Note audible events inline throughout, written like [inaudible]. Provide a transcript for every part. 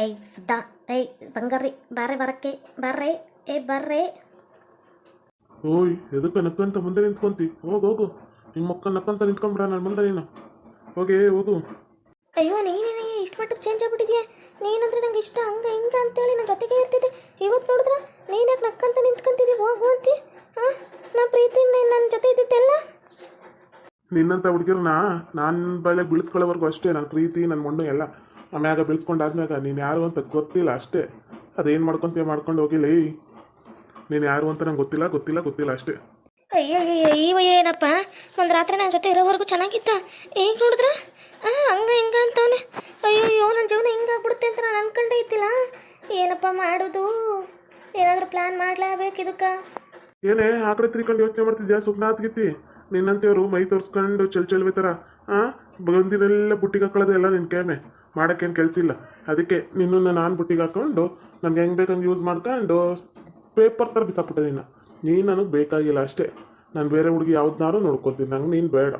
ಏಯ್ ಸುದ್ದ ಏಯ್ ಬಂಗಾರಿ ಬಾರೆ ಬರಕ್ಕೆ ಬರ್ರೆ ಏ ಬರ್ರೆ ಓಯ್ ಎದಕ್ಕೆ ನಕ್ಕಂತ ಮುಂದೆ ನಿಂತ್ಕೊಂತಿ. ಹೋಗು ಹೋಗು. ನಿಮ್ಮ ಮಕ್ಕಳು ನಕ್ಕಂತ ನಿಂತ್ಕೊಂಡ್ಬಿಡ ನನ್ನ ಮುಂದೆ ನೀನು. ಹೋಗಿ ಹೋಗು. ಅಯ್ಯೋ ನೀನೇ ಇಷ್ಟು ಮಟ್ಟಿಗೆ ಚೇಂಜ್ ಆಗ್ಬಿಟ್ಟಿದ್ಯಾ? ನೀನಂದ್ರೆ ನಂಗೆ ಇಷ್ಟ ಹಂಗ ಹಿಂಗ ಅಂತೇಳಿ ನನ್ನ ಜೊತೆಗೆ ಇರ್ತಿದ್ದೆ. ಇವತ್ತು ನೋಡಿದ್ರೆ ನೀನ್ಯಾಕೆ ನಕ್ಕಂತ ನಿಂತ್ಕೊಂತಿದ್ದಿ? ಹೋಗು ಅಂತಿ ಹಾಂ ನಾ ಪ್ರೀತಿ ನನ್ನ ಜೊತೆ ಇದ್ದಿದ್ದೆಲ್ಲ? ನಿನ್ನಂತ ಹುಡುಗಿರನ್ನ ನಾನು ಬಳಿ ಬೀಳಿಸ್ಕೊಳ್ಳೋವರೆಗೂ ಅಷ್ಟೇ. ನನ್ನ ಪ್ರೀತಿ ನನ್ನ ಮಣ್ಣು ಎಲ್ಲ. ಆಮ್ಯಾಗ ಬೆಳೆಸ್ಕೊಂಡಾದ್ಮ್ಯಾಗ ನೀನು ಯಾರು ಅಂತ ಗೊತ್ತಿಲ್ಲ ಅಷ್ಟೇ. ಅದೇನು ಮಾಡ್ಕೊಂತೀಯ ಮಾಡ್ಕೊಂಡು ಹೋಗಿಲ್ಲ ನೀನು ಯಾರು ಅಂತ ನಂಗೆ ಗೊತ್ತಿಲ್ಲ ಗೊತ್ತಿಲ್ಲ ಗೊತ್ತಿಲ್ಲ ಅಷ್ಟೇ. ಅಯ್ಯೋ ಅಯ್ಯೋ ಏನಪ್ಪ? ಒಂದು ರಾತ್ರಿ ನನ್ನ ಜೊತೆ ಇರೋವರೆಗೂ ಚೆನ್ನಾಗಿತ್ತ? ಈಗ ನೋಡಿದ್ರ? ಹಂಗ ಹಿಂಗ ಅಂತವನೆ. ಅಯ್ಯೋ ನನ್ನ ಜೀವನ ಹಿಂಗಾಗ್ಬಿಡುತ್ತೆ ಅಂತ ನಾನು ಅನ್ಕೊಂಡೇ ಇದ್ದಿಲ್ಲ. ಏನಪ್ಪ ಮಾಡೋದು? ಏನಾದರೂ ಪ್ಲ್ಯಾನ್ ಮಾಡಲೇಬೇಕು ಇದಕ್ಕೆ ಏನೇ ಆ ಕಡೆ ತಿರ್ಕೊಂಡು ಯೋಚನೆ ಮಾಡ್ತಿದ್ಯಾ ಸುಮ್ಮನೆ ಆತ್ಗಿತ್ತಿ ನಿನ್ನಂತೆಯವರು ಮೈ ತೋರಿಸ್ಕೊಂಡು ಚಲ್ ಚಲ್ವೆ ಥರ ಹಾಂ ಬಂದಿರೆಲ್ಲ ಬುಟ್ಟಿಗೆ ಹಾಕೊಳ್ಳೋದು ಎಲ್ಲ ನಿನ್ನ ಕೇಮೆ ಮಾಡೋಕ್ಕೇನು ಕೆಲಸ ಇಲ್ಲ. ಅದಕ್ಕೆ ನಿನ್ನನ್ನು ನಾನು ಬುಟ್ಟಿಗೆ ಹಾಕೊಂಡು ನನಗೆ ಹೆಂಗೆ ಬೇಕಂಗೆ ಯೂಸ್ ಮಾಡ್ಕೊಂಡು ಪೇಪರ್ ಥರ ಬಿಸಾಕ್ಬಿಟ್ಟೆ ನಿನ್ನ ನೀನು ನನಗೆ ಬೇಕಾಗಿಲ್ಲ ಅಷ್ಟೇ. ನಾನು ಬೇರೆ ಹುಡುಗಿ ಯಾವ್ದನ್ನಾರು ನೋಡ್ಕೊತೀನಿ. ನಂಗೆ ನೀನು ಬೇಡ.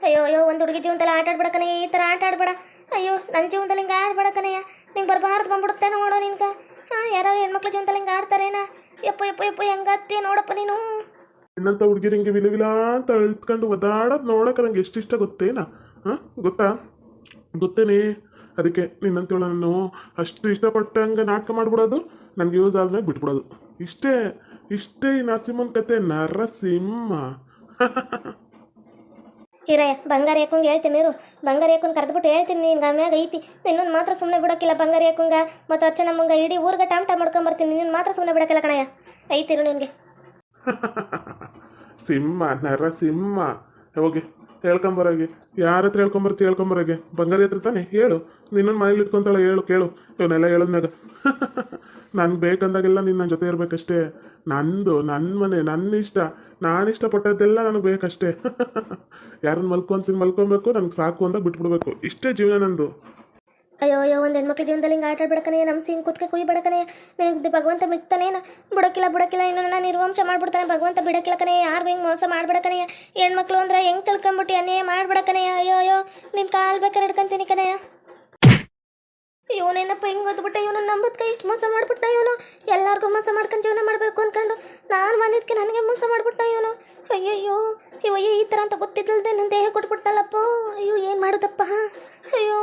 ಅಯ್ಯೋ ಅಯ್ಯೋ ಒಂದು ಹುಡುಗಿ ಜೀವನದಲ್ಲಿ ಆಟ ಆಡ್ಬೇಡಕನಯ್ಯ ಈ ಥರ ಆಟ ಆಡ್ಬೇಡ. ಅಯ್ಯೋ ನನ್ನ ಜೀವನದಲ್ಲಿ ಹಿಂಗೆ ಆಡ್ಬೇಡಕನಯ್ಯ ನಿಂಗೆ ಬರಬಾರ್ದು ಬಂದ್ಬಿಡುತ್ತೆ ನೋಡೋ ನಿನ್ಗೆ. ಹಾಂ ಯಾರು ಹೆಣ್ಮಕ್ಳು ಜೀವನದಲ್ಲಿ ಹಿಂಗೆ ಆಡ್ತಾರೇನ? ಯಪ್ಪ ಯಪ್ಪ ಯಪ್ಪ ಹೆಂಗತ್ತೆ ನೋಡಪ್ಪ ನೀನು. ನಿನ್ನಂಥ ಹುಡುಗಿರು ಹಿಂಗೆ ವಿಲ ವಿಲ ಅಂತ ಅಳ್ತ್ಕೊಂಡು ಒದಾಡೋದು ನೋಡೋಕೆ ನಂಗೆ ಎಷ್ಟಿಷ್ಟ ಗೊತ್ತೇನಾ? ಹಾಂ ಗೊತ್ತಾ? ಗೊತ್ತೇನೆ? ಅದಕ್ಕೆ ನಿನ್ನಂತೇಳ ನಾನು ಅಷ್ಟು ಇಷ್ಟಪಟ್ಟಂಗೆ ನಾಟಕ ಮಾಡ್ಬಿಡೋದು? ನನಗೆ ಯೂಸ್ ಆದ್ಮೇಲೆ ಬಿಟ್ಬಿಡೋದು. ಇಷ್ಟೇ ಇಷ್ಟೇ ಈ ನರಸಿಂಹನ ಕತೆ ನರಸಿಂಹ. ಹಿರಯ್ಯ ಬಂಗಾರ ಯಾಕಂಗ ಹೇಳ್ತೀನಿ ಇರು. ಬಂಗಾರ ಯಾಕಂಗ್ ಕರೆದ್ಬಿಟ್ಟು ಹೇಳ್ತೀನಿ ನಿನ್ಗೆ ಆಮ್ಯಾಗ ಐತಿ. ಇನ್ನೊಂದು ಮಾತ್ರ ಸುಮ್ಮನೆ ಬಿಡೋಕ್ಕಿಲ್ಲ ಬಂಗಾರ ಯಾಕಂಗ ಮತ್ತು ಅಚ್ಚ ನಮ್ಮಂಗ ಇಡೀ ಊರಿಗೆ ಟಾಮ್ ಟಾಮ್ ಮಾಡ್ಕೊಂಬರ್ತೀನಿ ನಿನ್ನ ಮಾತ್ರ ಸುಮ್ಮನೆ ಬಿಡೋಕ್ಕಿಲ್ಲ ಕಣಯ್ಯ. ಐತಿರು ನಿನಗೆ. [laughs] ಸಿಂಹ ನರಸಿಂಹ. ಹೋಗಿ. ಹೇಳ್ಕೊಂಬರೋಗೆ. ಯಾರ ಹತ್ರ ಹೇಳ್ಕೊಂಬರ್ತಿ ಹೇಳ್ಕೊಂಬರೋಗಿ. ಬಂಗಾರಿ ಹತ್ರ ತಾನೆ, ಹೇಳು. ನಿನ್ನೊಂದು ಮನೇಲಿ ಇಟ್ಕೊಂತಾಳೆ ಹೇಳು, ಕೇಳು. ಇವನ್ನೆಲ್ಲ ಹೇಳಿದ್ಮ್ಯಾಗ [laughs] ನನ್ಗೆ ಬೇಕಂದಾಗೆಲ್ಲ ನಿನ್ನ ಜೊತೆ ಇರಬೇಕಷ್ಟೇ. ನಂದು ನನ್ನ ಮನೆ ನನ್ನ ಇಷ್ಟ. ನಾನು ಇಷ್ಟಪಟ್ಟದ್ದೆಲ್ಲ ನನಗೆ ಬೇಕಷ್ಟೇ. [laughs] ಯಾರನ್ನ ಮಲ್ಕೊಂತೀನಿ ಮಲ್ಕೊಬೇಕು, ನನಗೆ ಸಾಕು ಅಂತ ಬಿಟ್ಬಿಡ್ಬೇಕು. ಇಷ್ಟೇ ಜೀವನ ನಂದು. ಅಯ್ಯೋ ಅಯ್ಯೋ, ಒಂದು ಹೆಣ್ಮಕ್ಳ ಜೀವನದಲ್ಲಿ ಹಿಂಗೆ ಆಟ ಆಡ್ಬಿಡಕನೇ ನಮ್ಮ ಸಿಂಗ್ ಕುತ್ಕೆ ಕುಯ್ ಬಿಡಕನೇ ನಿನಗೆ ಭಗವಂತ ಮಿಕ್ತಾನೇನ ಬಿಡೋಕಿಲ್ಲ ಬಿಡೋಕಿಲ್ಲ, ಇನ್ನು ನನ್ನ ನಿರ್ವಂಶ ಮಾಡ್ಬಿಡ್ತಾನೆ, ಭಗವಂತ ಬಿಡಕಿಲ್ಲಕನೇ, ಯಾರಿಗೂ ಹಿಂಗೆ ಮೋಸ ಮಾಡ್ಬಿಡಕನೇ ಹೆಣ್ಮಕ್ಳು ಅಂದ್ರೆ ಹೆಂಗೆ ತಿಳ್ಕೊಂಬಿಟ್ಟು ಅನ್ನೇ ಮಾಡ್ಬಿಡಕನೇ ಅಯ್ಯೋ ಅಯ್ಯೋ ನಿನ್ನ ಕಾಲು ಬೇಕಾರೆ ಹಿಡ್ಕೊಂತೀನಿ ಕನೆಯ ಇವನೇನಪ್ಪ ಹಿಂಗೆ ಓದ್ಬಿಟ್ಟ, ಇವನು ನಂಬದ್ಕ ಇಷ್ಟು ಮೋಸ ಮಾಡ್ಬಿಟ್ಟ ಇವನು? ಎಲ್ಲಾರ್ಗೂ ಮೋಸ ಮಾಡ್ಕೊಂಡು ಜೀವನ ಮಾಡಬೇಕು ಅಂದ್ಕೊಂಡು ನಾನು ಬಂದಿದ್ದಕ್ಕೆ ನನಗೆ ಮೋಸ ಮಾಡ್ಬಿಟ್ಟ ಇವನು? ಅಯ್ಯಯ್ಯೋ ಇವಯ್ಯ ಈ ಥರ ಅಂತ ಗೊತ್ತಿದ್ದಲ್ದೆ ನನ್ನ ದೇಹ ಕೊಟ್ಬಿಟ್ಟಲ್ಲಪ್ಪ ಅಯ್ಯೋ, ಏನು ಮಾಡೋದಪ್ಪ? ಅಯ್ಯೋ.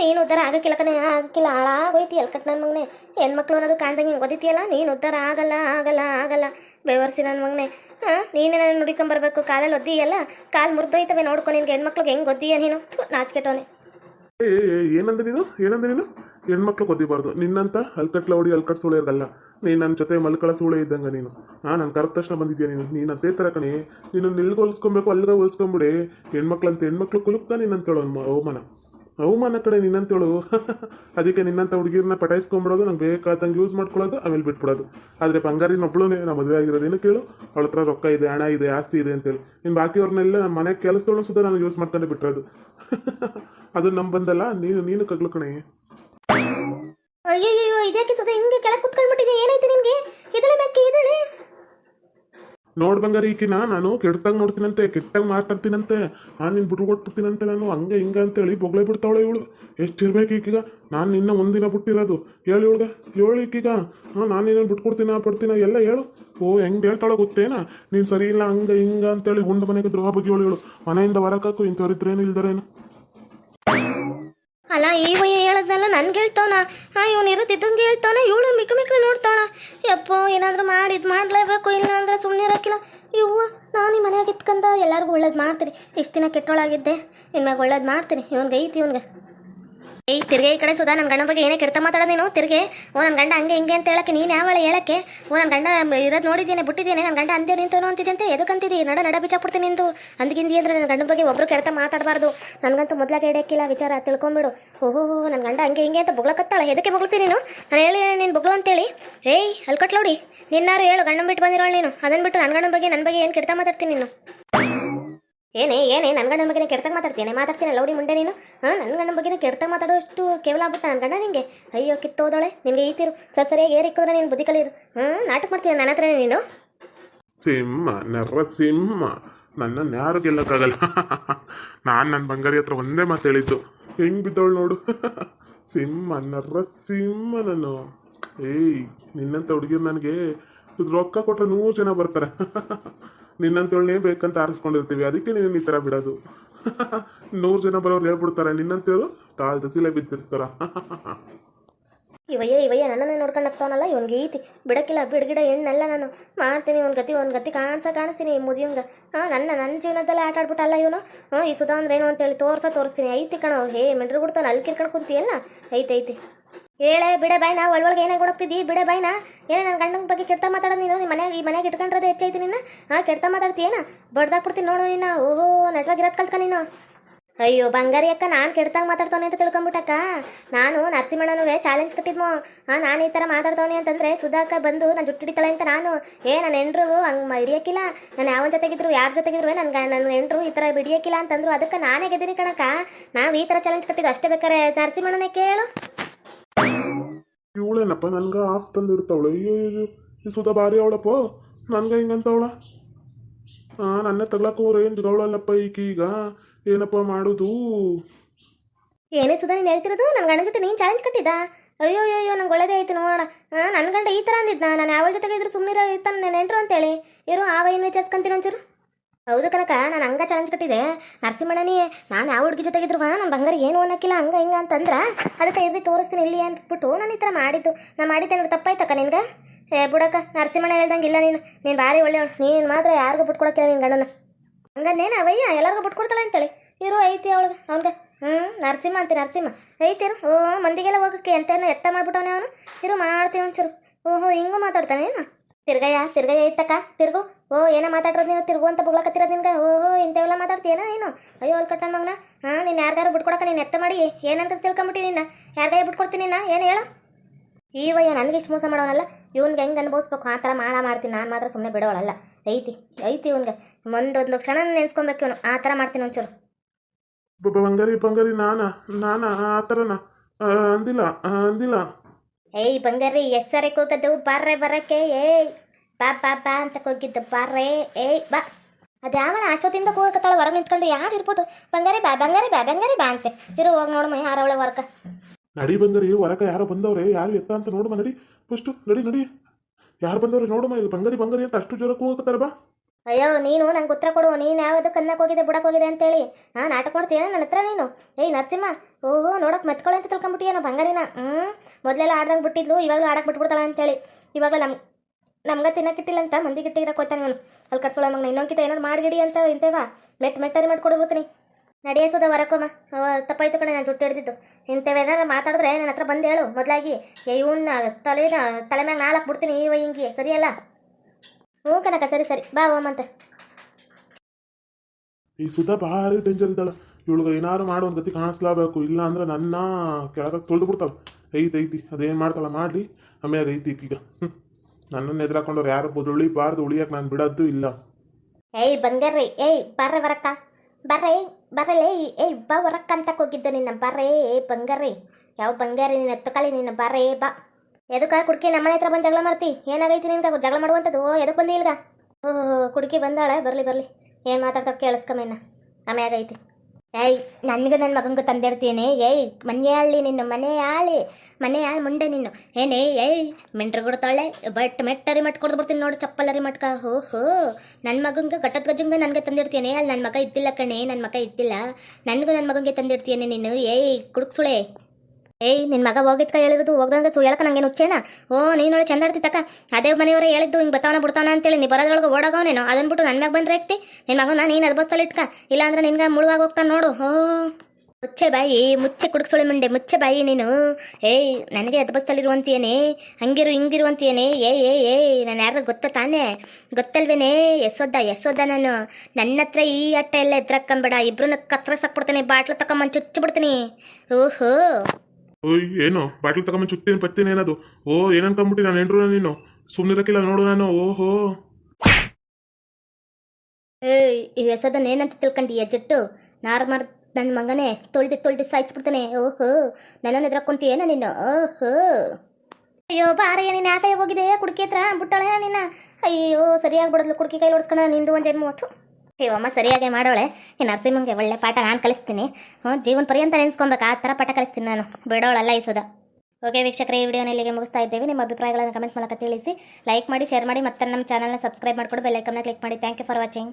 ನೀನು ಉದ್ದಾರ ಆಗಕ್ಕಿಲ್ಲ ಕಣೆ, ಆಗಕ್ಕಿಲ್ಲ. ಹಾಳಾಗೋಯ್ತಿ ಎಲ್ಕಟ್ ನನ್ನ ಮಗನೆ. ಹೆಣ್ಮಕ್ಳು ಅನ್ನೋದು ಕಾಣ್ದಂಗೆ ಹಿಂಗೆ ಓದಿತೀಯಲ್ಲ? ನೀನು ಉದ್ದಾರ ಆಗಲ್ಲ ಆಗಲ್ಲ ಆಗಲ್ಲ. ಬೆವರ್ಸಿ ನನ್ನ ಮಗನೆ. ಹಾಂ ನೀನೇ ನಾನು ನುಡಿಕೊಂಬರ್ಬೇಕು. ಕಾಲಲ್ಲಿ ಒದ್ದೀಯಲ್ಲ? ಕಾಲು ಮುರಿದೋಯ್ತವೆ ನೋಡ್ಕೊ. ನಿನ್ಗೆ ಹೆಣ್ಮಕ್ಳಿಗೆ ಹೆಂಗೆ ಒದ್ದೀಯ ನೀನು? ನಾಚಿಕೆಟೋನೆ ಏನಂದೆ ನೀನು? ಏನಂದೆ ನೀನು? ಹೆಣ್ಮಕ್ಳು ಒದ್ದಿಬಾರ್ದು. ನಿನ್ನಂತ ಅಲ್ಕಟ್ಲ ಹೊಡಿ ಅಲ್ಕಟ್ ಸೂಳೆ ಇರಲ್ಲ ನೀನು ನನ್ನ ಜೊತೆ ಮಲ್ಕಳ ಸೂಳೆ ಇದ್ದಂಗೆ ನೀನು. ಹಾಂ ನಾನು ಕರೆದ ತಕ್ಷಣ ಬಂದಿದ್ಯಾ ನೀನು? ನೀನು ಅದೇ ಥರ ಕಣೆ. ನೀನು ನಿಲ್ಗೆ ಹೋಲಿಸ್ಕೊಬೇಕು, ಅಲ್ಲಿಗೆ ಹೋಲಿಸ್ಕೊಂಬಿಡಿ. ಹೆಣ್ಮಕ್ಳಂತ ಹೆಣ್ಮಕ್ಳು ಕುಲುಕ್ತಾ ನೀನು ಅನ್ಮ ಅವಮಾನ. ಅವಮಾನ ಕಡೆ ನಿನ್ನಂತೇಳು. [laughs] ಅದಕ್ಕೆ ನಿನ್ನಂತ ಹುಡುಗಿರನ್ನ ಪಟಾಯಿಸ್ಕೊಂಬಿಡೋದು, ನಂಗೆ ಬೇಕಾದಂಗೆ ಯೂಸ್ ಮಾಡ್ಕೊಳ್ಳೋದು, ಆಮೇಲೆ ಬಿಟ್ಬಿಡೋದು. ಆದರೆ ಬಂಗಾರಿನ ಒಬ್ಳುನೇ ನಾ ಮದುವೆ ಆಗಿರೋದೇನು ಕೇಳು, ಅವಳ ಹತ್ರ ರೊಕ್ಕ ಇದೆ, ಹಣ ಇದೆ, ಆಸ್ತಿ ಇದೆ ಅಂತೇಳಿ. ಇನ್ನು ಬಾಕಿಯವ್ರನ್ನೆಲ್ಲ ನಮ್ಮ ಮನೆ ಕೆಲಸದೊಳಗೆ ಸುಧಾ ನಾನು ಯೂಸ್ ಮಾಡ್ಕೊಂಡು ಬಿಟ್ಟಿರೋದು [laughs] ಅದು ನಮ್ಮ ಬಂದಲ್ಲ, ನೀನು ನೀನು ಕಗ್ಲು ಕಣೆ. ಅಯ್ಯಯ್ಯೋ ಇದ್ಯಾಕೆ ಸುಧಾ ಹಿಂಗೆ ಕೆಳಗೆ ಕುತ್ಕೊಂಡ್ಬಿಟ್ಟಿದೆ ಏನಾಯ್ತು ನಿಮಗೆ ಇದಳೆ ಮೆಕ್ಕೆ ಇದಳೆ ನೋಡ್ ಬಂಗಾರ ಈಕಿನ ನಾನು ಕೆಡ್ತಾಗ ನೋಡ್ತೀನಂತೆ, ಕೆಟ್ಟಾಗ ಮಾತಾಡ್ತೀನಂತೆ, ನಿನ್ ಬಿಟ್ಟು ಕೊಟ್ಬಿಡ್ತೀನಂತೆ ನಾನು, ಹಂಗೆ ಹಿಂಗೆ ಅಂತೇಳಿ ಬೊಗಳೆ ಬಿಡ್ತಾವಳೆ ಇವಳು. ಎಷ್ಟಿರ್ಬೇಕು ಈಗೀಗ ನಾನು ನಿನ್ನ ಒಂದಿನ ಬಿಟ್ಟಿರೋದು. ಹೇಳಿ ಇವಳ್ಗೆ. ಹೇಳು ಈಗೀಗ ಹಾಂ, ನಾನು ನಿನ್ನ ಬಿಟ್ಕೊಡ್ತೀನ ಪಡ್ತೀನ ಎಲ್ಲ ಹೇಳು. ಓ, ಹೆಂಗೆ ಹೇಳ್ತಾಳೆ ಗೊತ್ತೇನಾ? ನೀನು ಸರಿ ಇಲ್ಲ, ಹಂಗೆ ಹಿಂಗೆ ಅಂತೇಳಿ ಹುಂಡು ಮನೆಗೆ ದ್ರೋಹ ಬಗ್ಗೆ ಹೇಳು. ಮನೆಯಿಂದ ಹೊರಕಾಕು ಇಂಥವ್ರಿದ್ರೇನು ಇಲ್ದರೇನು ಅಲ್ಲ, ಈ ವಯ್ಯ ಹೇಳದ್ನಲ್ಲ, ನನ್ಗೆ ಹೇಳ್ತಾವನ? ಹಾಂ ಇವನು ಇರೋದಿದ್ದಂಗೆ ಹೇಳ್ತಾವನ? ಇವಳು ಮಿಕ್ಕ ಮಿಕ್ಕ ನೋಡ್ತಾಳ. ಯಪ್ಪೋ, ಏನಾದರೂ ಮಾಡಿ, ಇದು ಮಾಡಲೇಬೇಕು, ಇಲ್ಲ ಅಂದ್ರೆ ಸುಮ್ಮನೆ ಇರೋಕ್ಕಿಲ್ಲ. ಇವ್ವ ನಾನು ಈ ಮನ್ಯಾಗ ಇತ್ಕಂದ ಎಲ್ಲರಿಗೂ ಒಳ್ಳೇದು ಮಾಡ್ತೀನಿ. ಇಷ್ಟು ದಿನ ಕೆಟ್ಟೊಳಗಿದ್ದೆ, ಇನ್ಮ್ಯಾಗ ಒಳ್ಳೇದು ಮಾಡ್ತೀನಿ. ಇವನ್ಗೆ ಐತಿ, ಇವನ್ಗೆ. ಏಯ್, ತಿರ್ಗೆ ಈ ಕಡೆ ಸುಧಾ ನನ್ನ ಗಂಡ ಬಗ್ಗೆ ಏನೇ ಕೆಡ್ತ ಮಾತಾಡೋದು ನೀನು? ತಿರ್ಗೆ. ಓ ನನ್ನ ಗಂಡ ಹಂಗೆ ಹಿಂಗೆ ಅಂತ ಹೇಳಕ್ಕೆ ನೀನು ಯಾವಳ ಹೇಳಕ್ಕೆ? ಓ ನನ್ನ ಗಂಡ ಇರೋದು ನೋಡಿದ್ದೇನೆ ಬಿಟ್ಟಿದ್ದೇನೆ ನನ್ನ ಗಂಡ ಅಂದೇ ನಿಂತನು ಅಂತಿದ್ದಂತೆ ಎದಕ್ಕಂತಿದ್ದಿ ನಡ ನಡ, ಬಿಚ್ಚಾಕ್ಬಿಡ್ತೀನಿ ನಿಂತು ಅಂದ್ಗಿಂದಿ ಅಂದ್ರೆ ನನ್ನ ಗಂಡನ ಬಗ್ಗೆ ಒಬ್ರು ಕೆಡ್ತ ಮಾತಾಡಬಾರ್ದು. ನನಗಂತೂ ಮೊದಲಾಗೆ ಹಿಡಿಯಕ್ಕಿಲ್ಲ ವಿಚಾರ, ತಿಳ್ಕೊಂಬಿಡು. ಓಹೋ ನನ್ನ ಗಂಡ ಹಂಗೆ ಹಿಂಗೆ ಅಂತ ಬೊಗ್ಳಕತ್ತಾಳೆ ಎದಕ್ಕೆ ಬೊಗಳ್ತೀನಿ ನೀನು? ನಾನು ಹೇಳಿ ನೀನು ಬೊಗಳು ಅಂತೇಳಿ. ಏಯ್ ಅಲ್ಕಟ್ಲೋಡಿ ನಿನ್ನಾರು ಹೇಳು, ಗಂಡನ ಬಿಟ್ಟು ಬಂದಿರೋಳು ನೀನು. ಅದನ್ನು ಬಿಟ್ಟು ನನ್ನ ಗಂಡನ ಬಗ್ಗೆ ನನ್ನ ಬಗ್ಗೆ ಏನು ಕೆಡ್ತಾ ಮಾತಾಡ್ತೀನಿ ನೀನು? ಏನೇ ಏನೇ ನನ್ನ ಗಂಡನ ಬಗ್ಗೆ ಕೆಡ್ತಾಗ ಮಾತಾಡ್ತೀನಿ ಮಾತಾಡ್ತೀನಿ ಲೌಡಿ ಮುಂಡೆ ನೀನು? ಹಾಂ ನನ್ನ ಗಂಡನ ಬಗ್ಗೆ ಕೆಡ್ತಾಗ ಮಾತಾಡೋಷ್ಟು ಕೇವಲ ಆಗ್ಬಿಟ್ಟ ನನ್ನ ಗಂಡ ನಿಂಗೆ? ಅಯ್ಯೋ, ಕಿತ್ತೋದಳೆ, ನಿನಗೆ ಈತಿರು ಸರ್, ಸರಿಯಾಗಿ ಏರಿಕ್ಕೋದ್ರೆ ನೀನು ಬುದ್ಧಿ ಕಲಿಯೋದು. ಹ್ಞೂ ನಾಟಕ ಮಾಡ್ತೀಯ ನನ್ನ ಹತ್ರನೇ ನೀನು? ಸಿಂಹ ನರಸಿಂಹ ನನ್ನನ್ನು ಯಾರು ಗೆಲ್ಲಕ್ಕಾಗಲ್ಲ. ನಾನು ನನ್ನ ಬಂಗಾರಿ ಹತ್ರ ಒಂದೇ ಮಾತು ಹೇಳಿದ್ದು. ಹೆಂಗ್ ಬಿದ್ದವಳು ನೋಡು. ಸಿಂಹ ನರಸಿಂಹ ನಾನು. ಏಯ್, ನಿನ್ನಂತ ಹುಡುಗಿರು ನನಗೆ ರೊಕ್ಕ ಕೊಟ್ರೆ ನೂರು ಜನ ಬರ್ತಾರೆ. ನಿನ್ನಂತೇಳನೇ ಬೇಕಂತ ಆರಿಸ್ಕೊಂಡಿರ್ತೀವಿ. ಅದಕ್ಕೆ ನೀನು ಈ ಥರ ಬಿಡೋದು. [laughs] ನೂರು ಜನ ಬರೋರು ಹೇಳ್ಬಿಡ್ತಾರೆ ನಿನ್ನಂತೇಳು ಕಾಲ್ ದಸಿಲೆ ಬಿದ್ದಿರ್ತಾರ. [laughs] ಇವಯ್ಯ ಇವಯ್ಯ ನನ್ನನ್ನೇ ನೋಡ್ಕೊಂಡು ಹೋಗ್ತಾವನಲ್ಲ ಇವನ್ಗೆ ಐತಿ ಬಿಡಕ್ಕಿಲ್ಲ ಬಿಡ್ಗಿಡ ಹೆಣ್ಣಲ್ಲ ನಾನು. ಮಾಡ್ತೀನಿ ಒಂದು ಗತಿ ಒಂದು ಗತಿ, ಕಾಣಿಸ, ಕಾಣಿಸ್ತೀನಿ ಮುದಿಯಂಗ. ಹಾಂ ನನ್ನ ನನ್ನ ಜೀವನದಲ್ಲೇ ಆಟ ಆಡ್ಬಿಟ್ಟಲ್ಲ ಇವನು? ಹ್ಞೂ ಈ ಸುಧಾ ಅಂದ್ರೆ ಏನು ಅಂತೇಳಿ ತೋರ್ಸ ತೋರಿಸ್ತೀನಿ. ಐತಿ ಕಣ, ಹೇ ಮೆಂಡ್ರು ಬಿಡ್ತಾನೆ ಅಲ್ಲಿ ಕಿರ್ಕೊಂಡು ಕುಂತಿಯಲ್ಲ? ಐತೆ, ಐತಿ. ಹೇಳೆ, ಬಿಡೆ ಬಾಯ್ನ ಒಳಗೆ ಏನಾಗಿ ಕೊಡಕ್ತಿದ್ದಿ ಬಿಡೆ ಬಾಯ್ನ ಏನೇ ನನ್ನ ಗಂಡನ ಬಗ್ಗೆ ಕೆಟ್ಟ ಮಾತಾಡೋದು ನೀನು? ನಿಮ್ಮ ಮನೆಯಾಗ ಈ ಮನೆಯಾಗ ಇಟ್ಕೊಂಡ್ರದ್ದು ಹೆಚ್ಚೈತಿ ನಿನ್ನ? ಹಾಂ ಕೆಟ್ಟ ಮಾತಾಡ್ತೀಯೇನ ಬಡ್ದಾಕ್ಬಿಡ್ತೀನಿ ನೋಡು ನಿನ್ನ ಓಹೋ ನೆಟ್ವಾಗಿರೋದು ಕಲ್ತ್ಕ ನೀನು. ಅಯ್ಯೋ, ಬಂಗಾರಿ ಅಕ್ಕ, ನಾನು ಕೆಡ್ತಾಗ ಮಾತಾಡ್ತಾನೆ ಅಂತ ತಿಳ್ಕೊಂಬಿಟ್ಟಕ್ಕ. ನಾನು ನರಸಿಂಹಣ್ಣನುವೆ ಚಾಲೆಂಜ್ ಕಟ್ಟಿದ್ಮೋ. ಹಾಂ, ನಾನು ಈ ಥರ ಮಾತಾಡ್ತಾವನೆ ಅಂತಂದರೆ ಸುಧಾಕ ಬಂದು ನಾನು ಜುಟ್ಟಿಡಿತಾಳೆ ಅಂತ ನಾನು. ಏ ನನ್ನ ಹೆಂಡ್ರು ಹಂಗೆ ಹಿಡಿಯಕ್ಕಿಲ್ಲ. ನಾನು ಯಾವ ಜೊತೆಗಿದ್ರು, ಯಾರ ಜೊತೆಗಿದ್ರು ನನ್ಗೆ ನನ್ನ ಹೆಂಡ್ರು ಈ ಥರ ಬಿಡಿಯೋಕ್ಕಿಲ್ಲ ಅಂತಂದ್ರು ಅದಕ್ಕೆ ನಾನೇ ಗೆದ್ದಿನಿ ಕಣಕ್ಕ. ನಾವು ಈ ಥರ ಚಾಲೆಂಜ್ ಕಟ್ಟಿದ್ದು ಅಷ್ಟೇ ಬೇಕಾರೆ ನರಸಿಂಹಣ್ಣನೇ ಕೇಳು. ಇವಳೇನಪ್ಪ? ನನ್ಗೆ ಆಫ್ ತಂದಿರ್ತಾವಳು ಅಯ್ಯೋ ಅಯ್ಯೋ ಈ ಸುಧಾ ಭಾರಿ ಅವಳಪ್ಪ. ನನ್ಗೆ ಹಿಂಗಂತವಳ? ಹಾಂ ನನ್ನೇ ತಗ್ಲಾಕೋ ರೇಂಜ್ ಗವಳಲ್ಲಪ್ಪ ಈಗೀಗ ಏನಪ್ಪ ಮಾಡೋದು? ಏನೇ ಸುಧಾ, ನೀನು ಹೇಳ್ತಿರೋದು? ನನ್ನ ಗಂಡನ ಜೊತೆ ನೀನು ಚಾಲೆಂಜ್ ಕಟ್ಟಿದ್ದ? ಅಯ್ಯೋ ಅಯ್ಯೋ ನಂಗೆ ಒಳ್ಳೇದೇ ಆಯ್ತು ನೋಡ ನನ್ನ ಗಂಡ ಈ ಥರ ಅಂದಿದ್ದ ನಾನು ಯಾವ ಜೊತೆಗೆ ಇದ್ರು ಸುಮ್ಮನೆ ಇರ್ತಾನೆ ನೆಂಟ್ರು ಅಂತೇಳಿ. ಇರೋ ಆವ ಏನು ವಿಚಾರಿಸ್ಕೊಂತೀನಿ ಒಂಚೂರು. ಹೌದು ಕನಕ, ನಾನು ಹಂಗ ಚಾಲೆಂಜ್ ಕಟ್ಟಿದೆ. ನರಸಿಂಹಣ್ಣನಿ, ನಾನು ಯಾವ ಹುಡುಗಿ ಜೊತೆಗಿದ್ರು ನನ್ನ ಬಂಗಾರ ಏನು ಅನ್ನಕ್ಕಿಲ್ಲ, ಹಂಗ ಹಿಂಗ ಅಂತಂದ್ರೆ ಅದಕ್ಕೆ ಇರ್ರಿ ತೋರಿಸ್ತೀನಿ ಇಲ್ಲಿ ಅಂದ್ಬಿಟ್ಟು ನಾನು ಈ ಥರ ಮಾಡಿದ್ದು. ನಾ ಮಾಡಿದ್ದೇನೆ ತಪ್ಪಾಯ್ತಕ್ಕ ನಿನ್ಗೆ? ಏ, ಬುಡಕ್ಕ, ನರಸಿಂಹಣ್ಣ ಹೇಳ್ದಂಗೆ ಇಲ್ಲ ನೀನು. ನೀನು ಭಾರಿ ಒಳ್ಳೆಯವಳು. ನೀನು ಮಾತ್ರ ಯಾರಿಗೂ ಬಿಟ್ಕೊಡಕ್ಕಿಲ್ಲ ನಿನ್ನ ಗಂಡನ ಹಂಗನ್ನೇನು ಅವಯ್ಯ, ಎಲ್ಲರಿಗೂ ಬಿಟ್ಕೊಡ್ತಾಳೆ ಅಂತೇಳಿ. ಇರು, ಐತಿ ಅವಳಿಗೆ, ಅವನಿಗೆ. ಹ್ಞೂ ನರಸಿಂಹ ಅಂತೀನಿ ನರಸಿಂಹ. ಐತಿರು ಓ, ಮಂದಿಗೆಲ್ಲ ಹೋಗಕ್ಕೆ ಎಂತೇನೋ ಎತ್ತ ಮಾಡ್ಬಿಟ್ಟವನೇ ಅವನು. ಇರು ಮಾಡ್ತೀವಿ ಒಂಚೂರು. ಓಹೋ, ಹಿಂಗೂ ಮಾತಾಡ್ತಾನೆ ಏನು ತಿರ್ಗಯ್ಯ ತಿರ್ಗಯ್ಯ ಇತ್ತಕ್ಕ? ತಿರ್ಗು. ಓ, ಏನೋ ಮಾತಾಡ್ರೋದು ನೀವು? ತಿರ್ಗು ಅಂತ ಬುಗ್ಲಕತ್ತಿರೋದು ನಿನ್ಗೆ? ಓಹೋ ಇಂಥವೆಲ್ಲ ಮಾತಾಡ್ತೀಯನ ಏನು ಅಯ್ಯೋ, ಅಲ್ಲಿ ಕಟ್ಟಣ ಮಗನ. ಹಾಂ, ನೀನು ಯಾರಿಗಾರು ಬಿಟ್ಕೊಡಕ ನೀನು ಎತ್ತ ಮಾಡಿ. ಏನಂತ ತಿಳ್ಕೊಂಬಿಟ್ಟಿ ನಿನ್ನ? ಯಾರಿಗಾಯ ಬಿಟ್ಕೊಡ್ತೀನಿ ನಿನ್ನ? ಏನು ಹೇಳು? ಈ ವಯ್ಯ ನನಗೆ ಇಷ್ಟು ಮೋಸ ಮಾಡೋನಲ್ಲ. ಇವ್ನಿಗೆ ಹೆಂಗೆ ಅನುಭವಿಸ್ಬೇಕು? ಆ ಥರ ಮಾಡ ಮಾಡ್ತೀನಿ. ನಾನು ಮಾತ್ರ ಸುಮ್ಮನೆ ಬಿಡೋಳಲ್ಲ. ಐತಿ ಐತಿ ಇವ್ನಿಗೆ. ಒಂದೊಂದು ಕ್ಷಣ ನೆನೆಸ್ಕೊಬೇಕು ಇವನು. ಆ ಥರ ಮಾಡ್ತೀನಿ ಒಂಚೂರು. ಬಂಗಾರಿ ಬಂಗಾರಿ, ನಾನಾ ನಾನಾ, ಆ ಥರನಾ? ಅಂದಿಲ್ಲ ಅಂದಿಲ್ಲ. ಏಯ್ ಬಂಗಾರಿ, ಎಷ್ಟು ಸಾರಿ ಹೋಗದ್ದು ಬಾರ್ರೆ, ಬರಕ್ಕೆ, ಏಯ್. ಬಾ ಬಾ ಬಾ ಅಂತ ಹೋಗಿದ್ದು ಬಾರ್ರೆ, ಏಯ್, ಬಾ. ಅದು ಯಾವಳ ಅಷ್ಟೊತ್ತಿಂದ ಹೋಗಕತ್ತಾಳ ಹೊರಗೆ ನಿಂತ್ಕೊಂಡು ಯಾರು ಇರ್ಬೋದು? ಬಂಗಾರಿ ಬಾ ಬಂಗಾರಿ ಬಾ ಬಂಗಾರಿ ಬಾ ಅಂತೆ. ಇರು, ಹೋಗಿ ನೋಡಮ್ಮ ಅವಳ ಹೊರಕ. ನಡಿ ಬಂಗಾರಿ ಹೊರಕ ಯಾರೋ ಬಂದವ್ರೆ. ಯಾರು ಎತ್ತ ಅಂತ ನೋಡಮ್ಮ, ನಡಿ. ಫಸ್ಟು ನಡಿ ನಡಿ. ಯಾರು ಬಂದವ್ರೆ ನೋಡಮ್ಮ, ಇಲ್ಲಿ ಬಂಗಾರಿ ಬಂಗಾರಿ ಅಂತ ಅಷ್ಟು ಜೋರ ಕೂಗಕತ್ತಾರ, ಬಾ. ಅಯ್ಯೋ, ನೀನು ನಂಗೆ ಉತ್ತರ ಕೊಡು. ನೀನು ಯಾವುದು ಕನ್ನಕ್ಕೆ ಹೋಗಿದೆ ಬುಡಕ್ಕೆ ಹೋಗಿದೆ ಅಂತೇಳಿ ಹಾಂ ನಾಟಕ ಮಾಡ್ತೀಯ ನನ್ನ ಹತ್ರ ನೀನು? ಏಯ್, ನರಸಿಂಹ, ಓಹೋ ನೋಡಕ್ಕೆ ಮೆತ್ಕೊಳ್ಳಿ ಅಂತ ತಿಳ್ಕೊಂಬಿಟ್ಟಿಯೇನೋ ಬಂಗಾರಿನ. ಹ್ಞೂ ಮೊದಲೆಲ್ಲ ಆಡ್ದಂಗೆ ಬಿಟ್ಟಿದ್ಲು, ಇವಾಗಲೂ ಆಡಕ್ಕೆ ಬಿಟ್ಬಿಡ್ತಾಳೆ ಅಂತೇಳಿ ಇವಾಗ ನಮ್ಮ ನಮ್ಗೆ ತಿನ್ನಕ್ಕಿಟ್ಟಿಲ್ಲ ಅಂತ ಮಂದಿ ಗಿಟ್ಟಿಗಿರಕ್ಕೆ ಹೋಗ್ತಾನೆ ಇವನು. ಅಲ್ಲಿ ಕಟ್ಸೋಳ ಮಗನ ಇನ್ನೊಂಕಿತ ಏನಾದ್ರು ಮಾಡಿಗಿಡಿ ಅಂತ ಇಂತೇವಾ? ಮೆಟ್, ಮೆಟ್ಟರಿ ಮಾಡ್ಕೊಡ್ಬಿಡ್ತೀನಿ. ನಡೆಯಸೋದ ಹೊರಕೊಮ್ಮ ತಪ್ಪಾಯ್ತು ಕಣೆ, ನಾನು ಜುಟ್ಟು ಹಿಡ್ದಿದ್ದು. ಇಂಥವೇನಾರ ಮಾತಾಡಿದ್ರೆ ನನ್ನ ಹತ್ರ ಬಂದು ಹೇಳು, ಮೊದಲಾಗಿ. ಇವನ್ನ ತಲೆನ, ತಲೆ ಮ್ಯಾಗ ನಾಲ್ಕು ಬಿಡ್ತೀನಿ ಇವ ಹಿಂಗೆ ಸರಿಯಲ್ಲ? ಹ್ಞೂ ಕನಕ ಸರಿ ಸರಿ. ಬಾ ಓಮಂತ ಈ ಸುಧಾ ಭಾರಿ ಡೇಂಜರ್ ಇದ್ದಾಳ. ಇವಳಿಗೆ ಏನಾರು ಮಾಡೋ ಒಂದು ಗತಿ ಕಾಣಿಸ್ಲಾಬೇಕು. ಇಲ್ಲ ಅಂದ್ರೆ ನನ್ನ ಕೆಳಗೆ ತೊಳೆದು ಬಿಡ್ತಾಳೆ. ಐತಿ ಐತಿ. ಅದೇನು ಮಾಡ್ತಾಳ ಮಾಡಲಿ. ಆಮೇಲೆ ಐತಿ ಈಗ. ನನ್ನನ್ನು ಎದುರಾಕೊಂಡವ್ರು ಯಾರು ಬದುಳಿ ಉಳಿಬಾರ್ದು. ಉಳಿಯಕ್ಕೆ ನಾನು ಬಿಡೋದು ಇಲ್ಲ. ಏಯ್ ಬಂಗಾರ್ರಿ ಏಯ್ ಬರ್ರೆ ಬರಕ್ಕ ಬರ್ರೆ ಬರಲೇ ಏಯ್ ಬಾ ಬರಕ್ಕ ಅಂತ ಹೋಗಿದ್ದೆ ನಿನ್ನ. ಬರ್ರೆ ಏ ಬಂಗಾರಿ ಯಾವ ಬಂಗಾರಿ ನಿನ್ನ ಎತ್ತಕಲಿ ನಿನ್ನ ಬರ್ರೆ ಬಾ. ಎದಕ್ಕ ಕುಡ್ಕಿ ನಮ್ಮನೆ ಹತ್ರ ಬಂದು ಜಗಳ ಮಾಡ್ತಿ? ಏನಾಗೈತಿ ನಿನ್ಗ? ಜಗಳ ಮಾಡುವಂಥದ್ದು? ಎದಕ್ಕೆ ಬಂದಿ ಇಲ್ಗ? ಓ ಕುಡ್ಕಿ ಬಂದಾಳೆ? ಬರಲಿ ಬರಲಿ. ಏನು ಮಾತಾಡ್ತಾ ಇನ್ನ ಆಮ್ಯಾಗ ಏಯ್, ನನಗೂ ನನ್ನ ಮಗಂಗೂ ತಂದಿರ್ತೀನಿ ಏಯ್ ಮನೆ ಆಳಿ ನಿನ್ನ ಮನೆ ಆಳಿ ಮನೆ ಆಳ್ ಮುಂಡೆ ನೀನು ಏನೇ, ಏಯ್ ಮೆಂಟ್ರ್ ಕೊಡ್ತಾಳೆ ಬಟ್ ಮೆಟ್ಟರಿ ಮಟ್ ಕೊಡ್ದು ಬಿಡ್ತೀನಿ ನೋಡಿ, ಚಪ್ಪಲರಿ ಮಟ್ಕ. ಹೋ ಹೋ ನನ್ನ ಮಗಂಗೆ ಗಟ್ಟದ ಗಜಂಗ ನನಗೆ ತಂದಿರ್ತೀನಿ ಅಲ್ಲಿ ನನ್ನ ಮಗ ಇದ್ದಿಲ್ಲ ಕಣೆ ನನ್ನ ಮಗ ಇದ್ದಿಲ್ಲ. ನನಗೂ ನನ್ನ ಮಗಂಗೆ ತಂದಿರ್ತೀನಿ ನೀನು? ಏಯ್ ಕುಡುಕ್ಸುಳೆ ಏಯ್ ನಿನ್ನ ಮಗ ಹೋಗಿದ್ಕ ಹೇಳಿರೋದು, ಹೋಗ್ದಂಗೆ ಸು, ಹೇಳಕ ನಂಗೆ ಹುಚ್ಚೇನಾ ಓ, ನೀನೊಳಗೆ ಚಂದ ಆಡ್ತಿತ್ತಕ್ಕ ಅದೇ ಮನೆಯವರೇ ಹೇಳಿದ್ದು, ಹಿಂಗೆ ಬತ್ತಾವನ ಬಿಡ್ತಾವನ ಅಂತೇಳಿ, ನೀ ಬರೋದ್ರೊಳಗೆ ಓಡಾಗವನೇನು ಅದನ್ನ ಬಿಟ್ಟು ನನ್ನ ಮ್ಯಾಗ ಬಂದ್ರೆ ಐತಿ ನಿನ್ನ ಮಗನ ನೀನು ಅದ್ಬಸ್ತಲ್ಲಿ ಇಟ್ಕ. ಇಲ್ಲಾಂದ್ರೆ ನಿನ್ಗೆ ಮುಳುವಾಗಿ ಹೋಗ್ತಾನೆ ನೋಡು. ಹೋ. ಮುಚ್ಚೆ ಬಾಯಿ, ಮುಚ್ಚೆ ಕುಡುಕ್ಸುಳೆ ಮಂಡೆ, ಮುಚ್ಚೆ ಬಾಯಿ ನೀನು. ಏಯ್, ನನಗೆ ಅದು ಬಸ್ತಲ್ಲಿರುವಂತೀಯನೇ ಹಂಗಿರು ಹಿಂಗಿರುವಂತೇನೆ ಏ ಏ ಏ ನಾನು ಯಾರು ಗೊತ್ತ ತಾನೇ? ಗೊತ್ತಲ್ವೇನೆ? ಎಸೋದ ಎಸೋದ ನಾನು. ನನ್ನ ಹತ್ರ ಈ ಅಟ್ಟ ಎಲ್ಲ ಎದ್ರಕ್ಕಂಬೇಡ, ಇಬ್ರನ್ನ ಕತ್ರಸಾಕ್ಬಿಡ್ತೀನಿ ಬಾಟ್ಲು ತಕೊಂಬಂದು ಚುಚ್ಚಿಬಿಡ್ತೀನಿ. ಓಹೋ. ಓಯ್, ಏನು? ಬಾಟ್ಲು ತಗೊಂಬಂದು ಚುತ್ತೀನಿ ಪತ್ತೀನಿ ಏನದು? ಓ ಏನನ್ಕೊಂಬಿಟ್ಟಿ ನಾನು ಎಂಟ್ರು ನೀನು? ಸುಮ್ಮನಿರಕ್ಕಿಲ್ಲ ನೋಡು ನಾನು, ಓಹೋ. ಏಯ್, ಈ ಏನಂತ ತಿಳ್ಕೊಂಡಿ ಜಟ್ಟು? ನಾರ್ಮರ್ ನನ್ನ ಮಗನೇ, ತೊಳ್ದು ತೊಳ್ದು ಸಾಯಿಸ್ಬಿಡ್ತಾನೆ, ಓಹೋ. ನನ್ನನ್ನು ಎದ್ರಕ್ಕೊಂತೀಯೇನ ನೀನು? ಓಹೋ. ಅಯ್ಯೋ, ಬಾರಯ್ಯ, ನೀನು ಯಾಕೆ ಹೋಗಿದೆ ಕುಡ್ಕಿ ಹತ್ರ ಬಿಟ್ಟಾಳೆ ನಿನ್ನ ಅಯ್ಯೋ ಸರಿಯಾಗಿ ಬಿಡದ್ಲು ಕುಡ್ಕಿ ಕೈ ಓಡಿಸ್ಕೊಳ ನಿಂದು ಒಂದು ಜನ್ಮ ಹೊತ್ತು ಅಮ್ಮ, ಸರಿಯಾಗಿ ಮಾಡೋಳೆ. ಈ ನರಸಿಂಹಂಗೆ ಒಳ್ಳೆ ಪಾಠ ನಾನು ಕಲಿಸ್ತೀನಿ. ಹ್ಞೂ, ಜೀವನ ಪರ್ಯಂತ ನೆನೆಸ್ಕೊಬೇಕು ಆ ಥರ ಪಾಠ ಕಲಿಸ್ತೀನಿ ನಾನು. ಬಿಡೋಳಲ್ಲ ಈ ಸುಧಾ. ಓಕೆ, ವೀಕ್ಷಕರೇ, ಈ ವಿಡಿಯೋನ ಇಲ್ಲಿಗೆ ಮುಗಿಸ್ತಾ ಇದ್ದೇವೆ. ನಿಮ್ಮ ಅಭಿಪ್ರಾಯಗಳನ್ನು ಕಮೆಂಟ್ಸ್ ಮೂಲಕ ತಿಳಿಸಿ. ಲೈಕ್ ಮಾಡಿ ಶೇರ್ ಮಾಡಿ, ಮತ್ತೆ ನಮ್ಮ ಚಾನಲ್ನ ಸಬ್ಸ್ಕ್ರೈಬ್ ಮಾಡಿಕೊಂಡು ಬೆಲ್ಲೈಕನ್ನ ಕ್ಲಿಕ್ ಮಾಡಿ. Thank you for watching